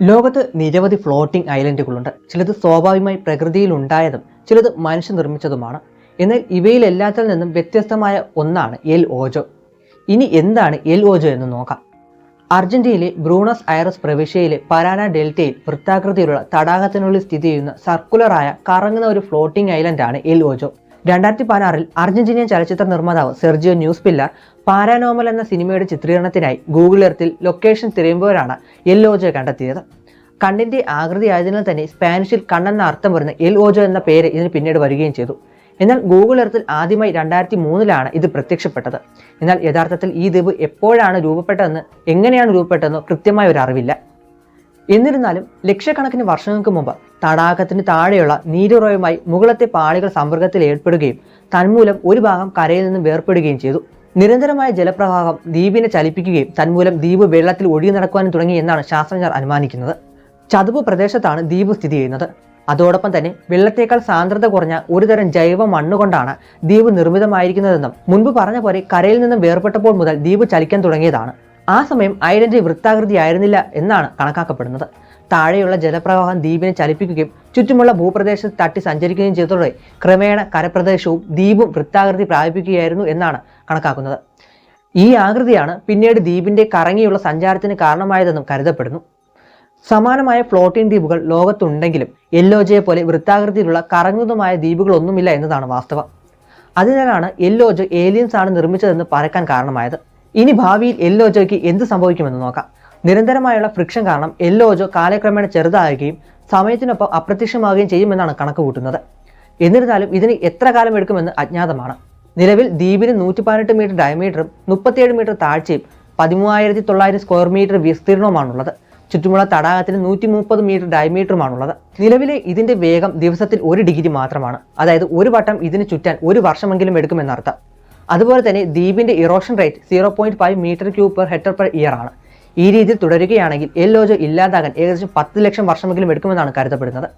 ലോകത്ത് നിരവധി ഫ്ലോട്ടിംഗ് ഐലൻഡുകളുണ്ട് ചിലത് സ്വാഭാവികമായി പ്രകൃതിയിൽ ഉണ്ടായതും ചിലത് മനുഷ്യ നിർമ്മിച്ചതുമാണ് എന്നാൽ ഇവയിലെല്ലാത്തിൽ നിന്നും വ്യത്യസ്തമായ ഒന്നാണ് എൽ ഓജോ. ഇനി എന്താണ് എൽ ഓജോ എന്ന് നോക്കാം. അർജന്റീനയിലെ ബ്രൂണസ് ഐറസ് പ്രവിശ്യയിലെ പരാന ഡെൽറ്റയിൽ വൃത്താകൃതിയിലുള്ള തടാകത്തിനുള്ളിൽ സ്ഥിതി ചെയ്യുന്ന സർക്കുലറായ കറങ്ങുന്ന ഒരു ഫ്ലോട്ടിംഗ് ഐലൻഡാണ് എൽ ഓജോ. രണ്ടായിരത്തി പതിനാറിൽ അർജന്റീനിയൻ ചലച്ചിത്ര നിർമ്മാതാവ് സെർജിയോ ന്യൂസ് പില്ലർ പാരാനോമൽ എന്ന സിനിമയുടെ ചിത്രീകരണത്തിനായി ഗൂഗിൾ എർത്തിൽ ലൊക്കേഷൻ തിരയുമ്പോഴാണ് എൽ ഓജോ കണ്ടെത്തിയത്. കണ്ണിന്റെ ആകൃതി ആയതിനാൽ തന്നെ സ്പാനിഷിൽ കണ്ണെന്ന അർത്ഥം വരുന്ന എൽ ഓജോ എന്ന പേര് ഇതിന് പിന്നീട് വരികയും ചെയ്തു. എന്നാൽ ഗൂഗിൾ എർത്തിൽ ആദ്യമായി രണ്ടായിരത്തി മൂന്നിലാണ് ഇത് പ്രത്യക്ഷപ്പെട്ടത്. എന്നാൽ യഥാർത്ഥത്തിൽ ഈ ദ്വീപ് എപ്പോഴാണ് രൂപപ്പെട്ടതെന്ന് എങ്ങനെയാണ് രൂപപ്പെട്ടതെന്നോ കൃത്യമായ ഒരു അറിവില്ല. എന്നിരുന്നാലും ലക്ഷക്കണക്കിന് വർഷങ്ങൾക്ക് മുമ്പ് തടാകത്തിന് താഴെയുള്ള നീരുറവുമായി മുകളത്തെ പാളികൾ സമ്പർക്കത്തിൽ ഏർപ്പെടുകയും തന്മൂലം ഒരു ഭാഗം കരയിൽ നിന്നും വേർപ്പെടുകയും ചെയ്തു. നിരന്തരമായ ജലപ്രവാഹം ദ്വീപിനെ ചലിപ്പിക്കുകയും തന്മൂലം ദ്വീപ് വെള്ളത്തിൽ ഒഴുകി നടക്കുവാനും തുടങ്ങി എന്നാണ് ശാസ്ത്രജ്ഞർ അനുമാനിക്കുന്നത്. ചതുപ്പ് പ്രദേശത്താണ് ദ്വീപ് സ്ഥിതി ചെയ്യുന്നത്. അതോടൊപ്പം തന്നെ വെള്ളത്തേക്കാൾ സാന്ദ്രത കുറഞ്ഞ ഒരുതരം ജൈവ മണ്ണുകൊണ്ടാണ് ദ്വീപ് നിർമ്മിതമായിരിക്കുന്നതെന്നും മുൻപ് പറഞ്ഞ പോലെ കരയിൽ നിന്നും വേർപെട്ടപ്പോൾ മുതൽ ദ്വീപ് ചലിക്കാൻ തുടങ്ങിയതാണ്. ആ സമയം ഐലൻഡ് വൃത്താകൃതിയായിരുന്നില്ല എന്നാണ് കണക്കാക്കപ്പെടുന്നത്. താഴെയുള്ള ജലപ്രവാഹം ദ്വീപിനെ ചലിപ്പിക്കുകയും ചുറ്റുമുള്ള ഭൂപ്രദേശത്ത് തട്ടി സഞ്ചരിക്കുകയും ചെയ്തതോടെ ക്രമേണ കരപ്രദേശവും ദ്വീപും വൃത്താകൃതി പ്രാപിക്കുകയായിരുന്നു എന്നാണ് കണക്കാക്കുന്നത്. ഈ ആകൃതിയാണ് പിന്നീട് ദ്വീപിന്റെ കറങ്ങിയുള്ള സഞ്ചാരത്തിന് കാരണമായതെന്നും കരുതപ്പെടുന്നു. സമാനമായ ഫ്ലോട്ടിംഗ് ദ്വീപുകൾ ലോകത്തുണ്ടെങ്കിലും എല്ലോജയെ പോലെ വൃത്താകൃതിയിലുള്ള കറങ്ങുന്നതുമായ ദ്വീപുകളൊന്നുമില്ല എന്നതാണ് വാസ്തവം. അതിനാലാണ് എല്ലോജോ ഏലിയൻസ് ആണ് നിർമ്മിച്ചതെന്ന് പറക്കാൻ കാരണമായത്. ഇനി ഭാവിയിൽ എല്ലോജോയ്ക്ക് എന്ത് സംഭവിക്കുമെന്ന് നോക്കാം. നിരന്തരമായുള്ള ഫ്രിക്ഷൻ കാരണം എല്ലോജോ കാലക്രമേണ ചെറുതാകുകയും സമയത്തിനൊപ്പം അപ്രത്യക്ഷമാവുകയും ചെയ്യുമെന്നാണ് കണക്ക് കൂട്ടുന്നത്. എന്നിരുന്നാലും ഇതിന് എത്ര കാലം എടുക്കുമെന്ന് അജ്ഞാതമാണ്. നിലവിൽ ദ്വീപിന് നൂറ്റി പതിനെട്ട് മീറ്റർ ഡയമീറ്ററും മുപ്പത്തിയേഴ് മീറ്റർ താഴ്ചയും പതിമൂവായിരത്തി തൊള്ളായിരം സ്ക്വയർ മീറ്റർ വിസ്തീർണവുമാണുള്ളത്. ചുറ്റുമുള്ള തടാകത്തിന് നൂറ്റി മുപ്പത് മീറ്റർ ഡയമീറ്ററുമാണുള്ളത് നിലവിലെ ഇതിന്റെ വേഗം ദിവസത്തിൽ ഒരു ഡിഗ്രി മാത്രമാണ്. അതായത് ഒരു വട്ടം ഇതിന് ചുറ്റാൻ ഒരു വർഷമെങ്കിലും എടുക്കുമെന്നർത്ഥം. അതുപോലെ തന്നെ ദ്വീപിന്റെ erosion rate zero point five metre cube per hectare per year ആണ്. ഈ രീതിയിൽ തുടരുകയാണെങ്കിൽ എൽ ഓജോ ഇല്ലാതാകാൻ ഏകദേശം പത്ത് ലക്ഷം വർഷമെങ്കിലും എടുക്കുമെന്നാണ് കരുതപ്പെടുന്നത്.